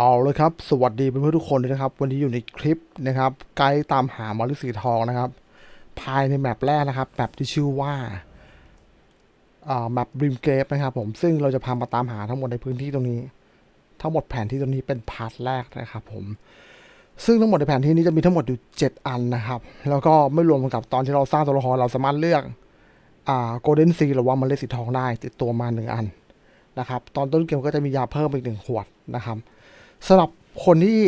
เอาเลยครับ สวัสดีเพื่อนๆทุกคนด้วยนะครับ วันนี้อยู่ในคลิปนะครับ ไกด์ตามหามาริสีทองนะครับ ภายในแมปแรกนะครับแมปที่ชื่อว่าแมปบริมเกรฟนะครับผมซึ่งเราจะพามาตามหาทั้งหมดในพื้นที่ตรงนี้ ทั้งหมดแผนที่ตรงนี้เป็นพาร์ทแรกนะครับผมซึ่งทั้งหมดในแผนที่นี้จะมีทั้งหมดอยู่ 7 อันนะครับ แล้วก็ไม่รวมกับตอนที่เราสร้างตัวละครเราสามารถเลือกโกลเด้นซีหรือว่าเมล็ดสีทองได้ติดตัวมาหนึ่งอันนะครับ ตอนต้นเกมก็จะมียาเพิ่มอีกหนึ่งขวดนะครับ สำหรับคนที่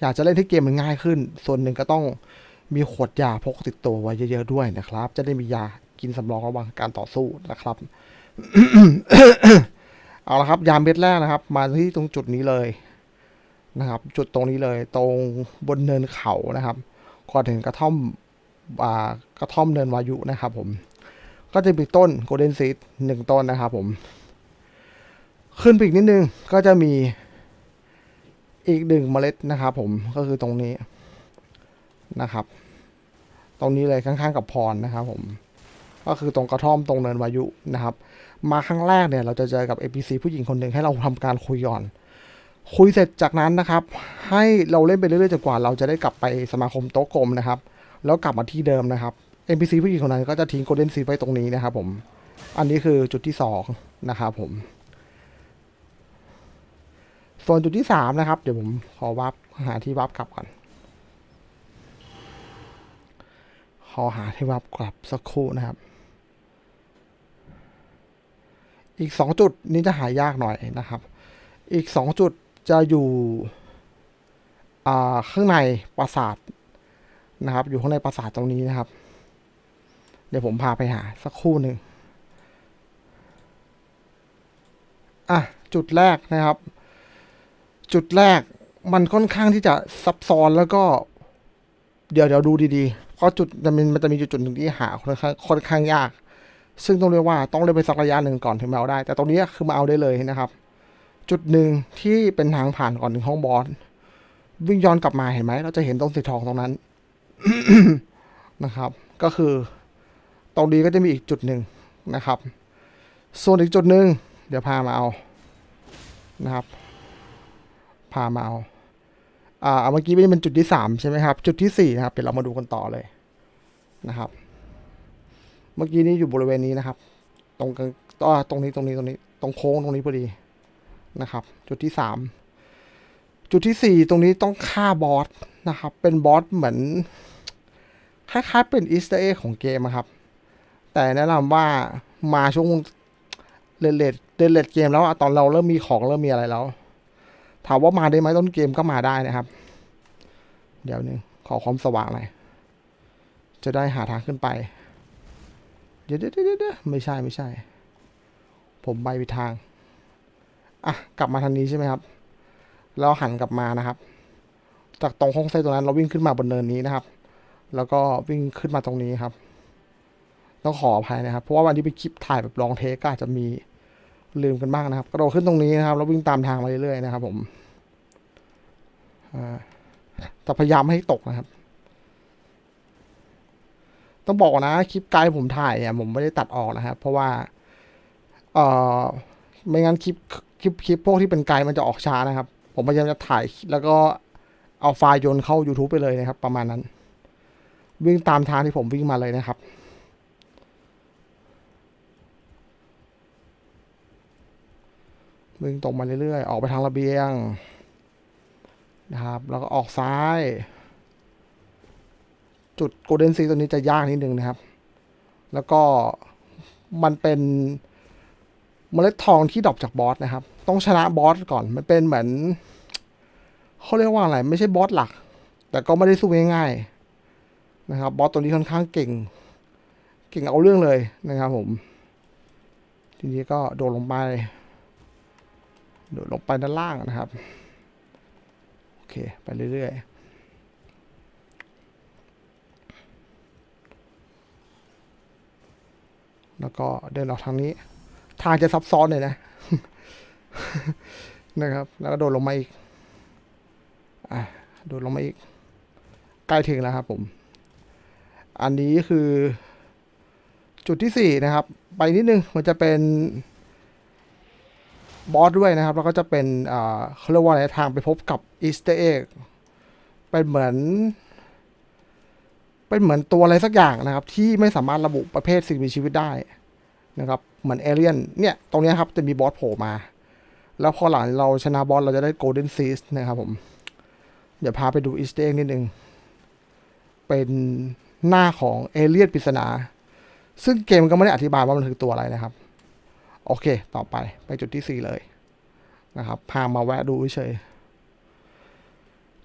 อยากจะเล่นให้เกมมันง่ายขึ้น ส่วนหนึ่งก็ต้องมีขวดยาพกติดตัวไว้เยอะๆด้วยนะครับ จะได้มียากินสำรองระหว่างการต่อสู้นะครับ เอาละครับ ยาเม็ดแรกนะครับ มาที่ตรงจุดนี้เลยนะครับ จุดตรงนี้เลย ตรงบนเนินเขานะครับก่อนถึงกระท่อมอากระท่อมเนินวายุนะครับ ผม ก็จะมีต้นโกลเด้นซีดหนึ่งต้นนะครับ ผม ขึ้นไปอีกนิดนึงก็จะมี อีกหนึ่งเมล็ดนะครับผมก็คือตรงนี้นะครับ ตรงนี้เลยข้างๆกับพรนะครับผมก็คือตรงกระท่อมตรงเนินวายุนะครับ มาครั้งแรกเนี่ยเราจะเจอกับ APC ผู้หญิงคนหนึ่งให้เราทำการคุยก่อน คุยเสร็จจากนั้นนะครับ ให้เราเล่นไปเรื่อยๆจนกว่า เราจะได้กลับไปสมาคมโต๊ะกลมนะครับ แล้วกลับมาที่เดิมนะครับ NPC ผู้หญิงคนนั้นก็จะทิ้งโกลเด้นซีไว้ตรงนี้นะครับผม อันนี้คือจุดที่สองนะครับผม ส่วนจุดที่สามนะครับ เดี๋ยวผมขอวับหาที่วับกลับก่อน ขอหาที่วับกลับสักครู่นะครับ อีกสองจุดนี้จะหายากหน่อยนะครับ อีกสองจุดจะอยู่ข้างในปราสาทนะครับ อยู่ข้างในปราสาทตรงนี้นะครับ เดี๋ยวผมพาไปหาสักครู่หนึ่งอะจุดแรกนะครับ จุดแรกมันค่อนข้างที่จะซับซ้อนแล้วก็ เดี๋ยวเดี๋ยวดูดีๆ เพราะจุดมันมันจะมีจุดจุดหนึ่งที่หาค่อนข้างค่อนข้างยาก ซึ่งต้องเรียกว่าต้องเล่นไปสักระยะหนึ่งก่อนถึงมาเอาได้ แต่ตรงนี้คือมาเอาได้เลยนะครับ จุดหนึ่งที่เป็นทางผ่านก่อนถึงห้องบอสวิ่งย้อนกลับมาเห็นไหมเราจะเห็นต้นสีทองตรงนั้นนะครับ ก็คือ ตรงนี้ก็จะมีอีกจุดหนึ่งนะครับ ส่วนอีกจุดหนึ่งเดี๋ยวพามาเอานะครับ พามาเอา อ่าเอเมื่อกี้เป็นจุดที่สามใช่ไหมครับ จุดที่สี่นะครับ เดี๋ยวเรามาดูกันต่อเลยนะครับ เมื่อกี้นี้อยู่บริเวณนี้นะครับ ตรงกลางอ่าตรงนี้ตรงนี้ตรงนี้ ตรงโค้งตรงนี้พอดีนะครับ จุดที่สามจุดที่สี่ตรงนี้ต้องฆ่าบอสนะครับ เป็นบอสเหมือนคล้ายๆ เป็นอีสเตอร์เอ็กของเกมครับ แต่แนะนำว่ามาช่วงเลดเลดเลดเกมแล้วตอนเราเริ่มมีของเริ่มมีอะไรแล้ว ถามว่ามาได้ไหมต้นเกมก็มาได้นะครับ เดี๋ยวนึงขอความสว่างหน่อยจะได้หาทางขึ้นไปเดี๋ยวเดี๋ยวเดี๋ยวเดี๋ยวไม่ใช่ไม่ใช่ ผมไปผิดทาง อะ กลับมาทางนี้ใช่ไหมครับ แล้วหันกลับมานะครับ จากตรงห้องไส้ตรงนั้น เราวิ่งขึ้นมาบนเนินนี้นะครับ แล้วก็วิ่งขึ้นมาตรงนี้ครับ ต้องขออภัยนะครับ เพราะว่าวันนี้ไปคลิปถ่ายแบบลองเทคก็อาจจะมี ลืมกันบ้างนะครับ กระโดดขึ้นตรงนี้นะครับ แล้ววิ่งตามทางมาเรื่อยๆนะครับ ผมแต่พยายามไม่ให้ตกนะครับ ต้องบอกนะคลิปไกด์ผมถ่ายเนี่ยผมไม่ได้ตัดออกนะครับ เพราะว่า เอ่อ ไม่งั้นคลิปคลิปคลิปพวกที่เป็นไกด์มันจะออกช้านะครับ ผมพยายามจะถ่ายแล้วก็เอาไฟล์โยนเข้า YouTube ไปเลยนะครับ ประมาณนั้น วิ่งตามทางที่ผมวิ่งมาเลยนะครับ วิ่งตรงมาเรื่อยๆ ออกไปทางระเบียง นะครับ แล้วก็ออกซ้าย จุดโกลเด้นซีตัวนี้จะยากนิดนึงนะครับ แล้วก็มันเป็นเมล็ดทองที่ดรอปจากบอสนะครับ ต้องชนะบอสก่อน มันเป็นเหมือนเขาเรียกว่าอะไร ไม่ใช่บอสหลัก แต่ก็ไม่ได้สู้ง่ายๆนะครับ บอสตัวนี้ค่อนข้างเก่ง เก่งเอาเรื่องเลยนะครับผม ทีนี้ก็โดดลงไป โดดลงไปด้านล่างนะครับ โอเค ไปเรื่อยๆแล้วก็เดินออกทางนี้ ทางจะซับซ้อนเลยนะ นะครับ แล้วก็โดดลงมาอีกอะโดดลงมาอีก ใกล้ถึงแล้วครับผม อันนี้คือ จุดที่สี่นะครับ ไปนิดนึงมันจะเป็น บอสด้วยนะครับ แล้วก็จะเป็นเขาเรียกว่าอะไรทางไปพบกับอีสเตอร์เอ็กเป็นเหมือน เป็นเหมือนตัวอะไรสักอย่างนะครับ ที่ไม่สามารถระบุประเภทสิ่งมีชีวิตได้นะครับ เหมือนเอเลียนเนี่ย ตรงนี้ครับจะมีบอสโผล่มา แล้วพอหลังเราชนะบอสเราจะได้โกลเด้นซีสนะครับผม เดี๋ยวพาไปดูอีสเตอร์เอ็กนิดนึง เป็นหน้าของเอเลียนปริศนา ซึ่งเกมก็ไม่ได้อธิบายว่ามันคือตัวอะไรนะครับ โอเค ต่อไปไปจุดที่สี่เลยนะครับ พามาแวะดูเฉย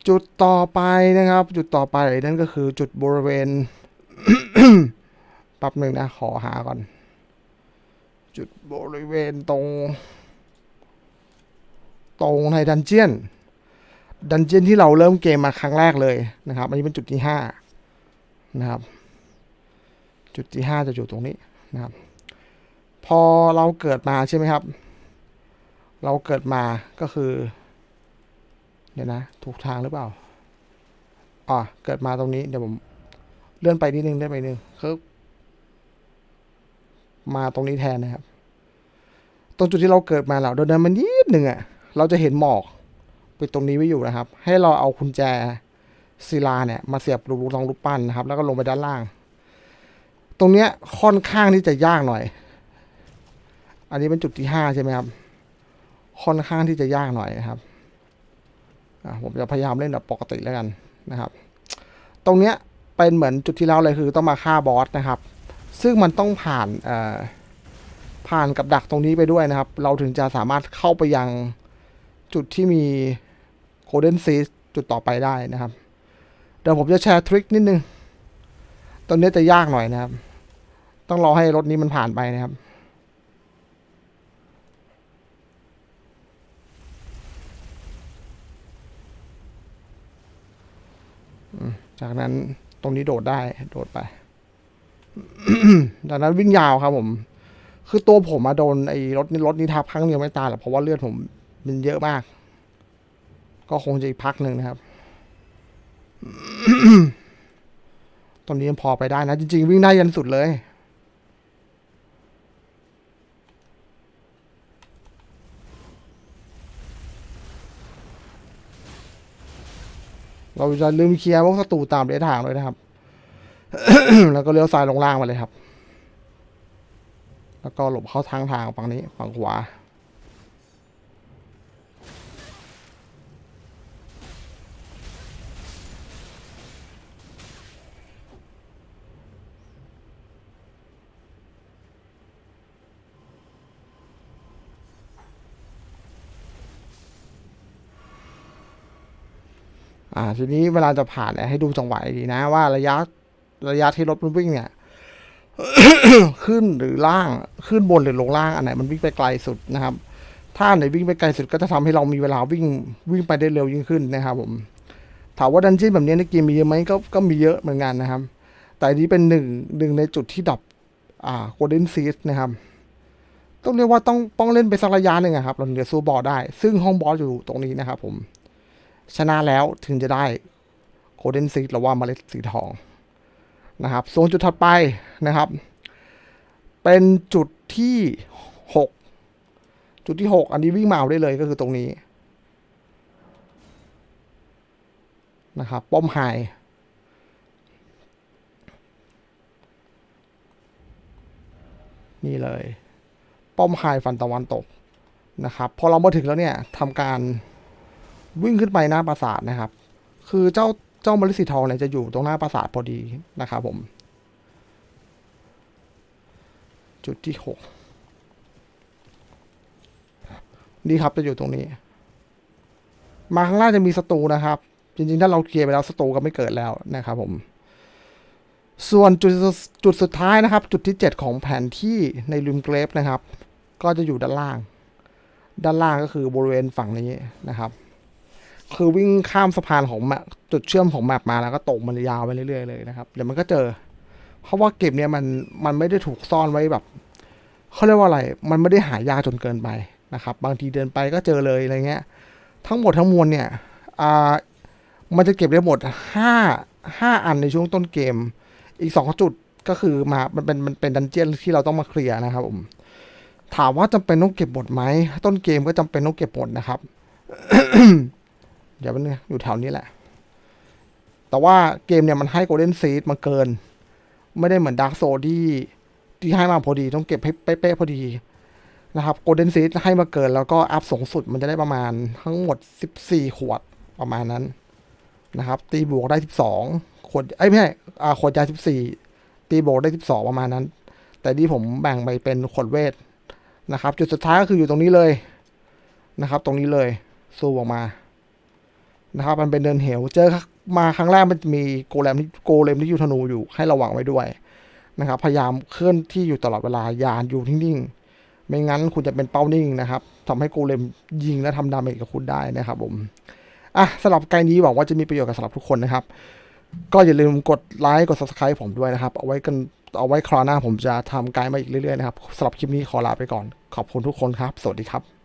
จุดต่อไปนะครับ จุดต่อไปนั่นก็คือจุดบริเวณแป๊บหนึ่งนะ ขอหาก่อน จุดบริเวณตรง ตรงในดันเจียน ดันเจียนที่เราเริ่มเกมมาครั้งแรกเลยนะครับ อันนี้เป็นจุดที่ห้านะครับ จุดที่ห้าจะอยู่ตรงนี้นะครับ พอเราเกิดมาใช่ไหมครับ เราเกิดมาก็คือ เดี๋ยวนะ ถูกทางหรือเปล่าอ่าเกิดมาตรงนี้เดี๋ยวผมเลื่อนไปนิดนึงเลื่อนไปนิดนึงคือมาตรงนี้แทนนะครับ ตรงจุดที่เราเกิดมาเราเดินเดินมานิดหนึ่งอะ่ะ เราจะเห็นหมอกไปตรงนี้ไว้อยู่นะครับ ให้เราเอากุญแจศิลาเนี่ยมาเสียบรูปรองรูปปั้นนะครับ แล้วก็ลงไปด้านล่าง ตรงเนี้ยค่อนข้างที่จะยากหน่อย อันนี้เป็นจุดที่ห้าใช่ไหมครับ ค่อนข้างที่จะยากหน่อยนะครับผมจะพยายามเล่นแบบปกติแล้วกันนะครับ ตรงเนี้ยเป็นเหมือนจุดที่แล้วเลยคือต้องมาฆ่าบอสนะครับ ซึ่งมันต้องผ่านผ่านกับดักตรงนี้ไปด้วยนะครับ เราถึงจะสามารถเข้าไปยังจุดที่มีโ o ลเดนซีจุดต่อไปได้นะครับ เดี๋ยวผมจะแชร์ทริคนิดนึงตรงเนี้ยจะยากหน่อยนะครับ ต้องรอให้รถนี้มันผ่านไปนะครับ จากนั้นตรงนี้โดดได้โดดไป จากนั้นวิ่งยาวครับผม คือตัวผมมาโดนไอ้รถนี้รถนี้ทับครั้งเดียวไม่ตายหรอกเพราะว่าเลือดผมมันเยอะมาก ก็คงจะอีกพักหนึ่งนะครับตอนนี้ยังพอไปได้นะ จริง ๆ วิ่งได้ยันสุดเลย เราจะลืมเคลียร์พวกศัตรูตามระยะทางเลยนะครับ แล้วก็เลี้ยวซ้ายลงล่างมาเลยครับ แล้วก็หลบเข้าทางทางฝั่งนี้ฝั่งขวา อ่าทีนี้เวลาจะผ่านเนี่ยให้ดูจังหวะดีนะว่าระยะระยะที่รถมันวิ่งเนี่ย ขึ้นหรือล่างขึ้นบนหรือลงล่างอันไหนมันวิ่งไปไกลสุดนะครับ ถ้าไหนวิ่งไปไกลสุดก็จะทำให้เรามีเวลาวิ่งวิ่งไปได้เร็วยิ่งขึ้นนะครับผมถามว่าดันจี้ยนแบบนี้ในเกมมีเยอะไหมก็ก็มีเยอะเหมือนกันนะครับ แต่นี้เป็นหนึ่งหนึ่งในจุดที่ดับอ่าโกลเด้นซีสนะครับต้องเรียกว่าต้องต้องเล่นไปสักระยะหนึ่งอะครับเราถึงจะสู้บอสได้ ซึ่งห้องบอสอยู่ตรงนี้นะครับผม ชนะแล้วถึงจะได้โ o ลเดนซีหรือว่าเมล็ดสีทองนะครับโซนจุดถัดไปนะครับ เป็นจุดที่หกจุดที่หกอันนี้วิ่งมาเอาได้เลยก็คือตรงนี้นะครับป้อมไฮนี่เลย ป้อมไฮฟันตะวันตกนะครับพอเรามาถึงแล้วเนี่ยทำการ วิ่งขึ้นไปหน้าปราสาทนะครับ คือเจ้าเจ้ามฤสีทองเนี่ยจะอยู่ตรงหน้าปราสาทพอดีนะครับผม จุดที่หกนี่ครับจะอยู่ตรงนี้ มาข้างล่างจะมีศัตรูนะครับ จริงๆ ถ้าเราเคลียร์ไปแล้วศัตรูก็ไม่เกิดแล้วนะครับผม ส่วนจุดจุดสุดท้ายนะครับ จุดที่เจ็ดของแผนที่ในริมเกรฟนะครับ ก็จะอยู่ด้านล่าง ด้านล่างก็คือบริเวณฝั่งนี้นะครับ คือวิ่งข้ามสะพานของแมปจุดเชื่อมของแมปมาแล้วก็ตกมันยาวไปเรื่อยๆเลยนะครับเดี๋ยวมันก็เจอ เพราะว่าเก็บเนี่ยมันมันไม่ได้ถูกซ่อนไว้แบบเขาเรียกว่าอะไร มันไม่ได้หายากจนเกินไปนะครับ บางทีเดินไปก็เจอเลยอะไรเงี้ย ทั้งหมดทั้งมวลเนี่ยอ่ามันจะเก็บได้หมดห้าห้าอันในช่วงต้นเกม อีกสองจุดก็คือมามันเป็นมันเป็นดันเจี้ยนที่เราต้องมาเคลียร์นะครับผมถามว่าจำเป็นต้องเก็บหมดไหมต้นเกมก็จำเป็นต้องเก็บหมดนะครับ เดี๋ยวมันอยู่แถวนี้แหละ แต่ว่าเกมเนี่ยมันให้โกลเด้นซีดมาเกิน ไม่ได้เหมือนดาร์กโซที่ที่ให้มาพอดีต้องเก็บให้เป๊ะๆพอดีนะครับโกลเด้นซีดให้มาเกิน แล้วก็อัพสูงสุดมันจะได้ประมาณทั้งหมด 14 ขวดประมาณนั้นนะครับ ตีบวกได้ 12 ขวดไอ้ยไม่ใช่ขวดยา14 ตีบวกได้ 12 ประมาณนั้น แต่ที่ผมแบ่งไปเป็นขวดเวทนะครับ จุดสุดท้ายก็คืออยู่ตรงนี้เลยนะครับ ตรงนี้เลยซูมออกมา นะครับ มันเป็นเดินเหว เจอมาครั้งแรกมันจะมีโกเลมที่โกเลมที่อยู่ธนูอยู่ให้ระวังไว้ด้วยนะครับ พยายามเคลื่อนที่อยู่ตลอดเวลาย่าอยู่นิ่งๆ ไม่งั้นคุณจะเป็นเป้านิ่งนะครับทำให้โกเลมยิงและทำดาเมจกับคุณได้นะครับผม อะสำหรับไกด์นี้หวังว่าจะมีประโยชน์กับสำหรับทุกคนนะครับ ก็อย่าลืมกดไลค์กด subscribe ผมด้วยนะครับ เอาไว้กันเอาไว้คราวหน้าผมจะทำไกด์มาอีกเรื่อยๆนะครับสำหรับคลิปนี้ขอลาไปก่อน ขอบคุณทุกคนครับ สวัสดีครับ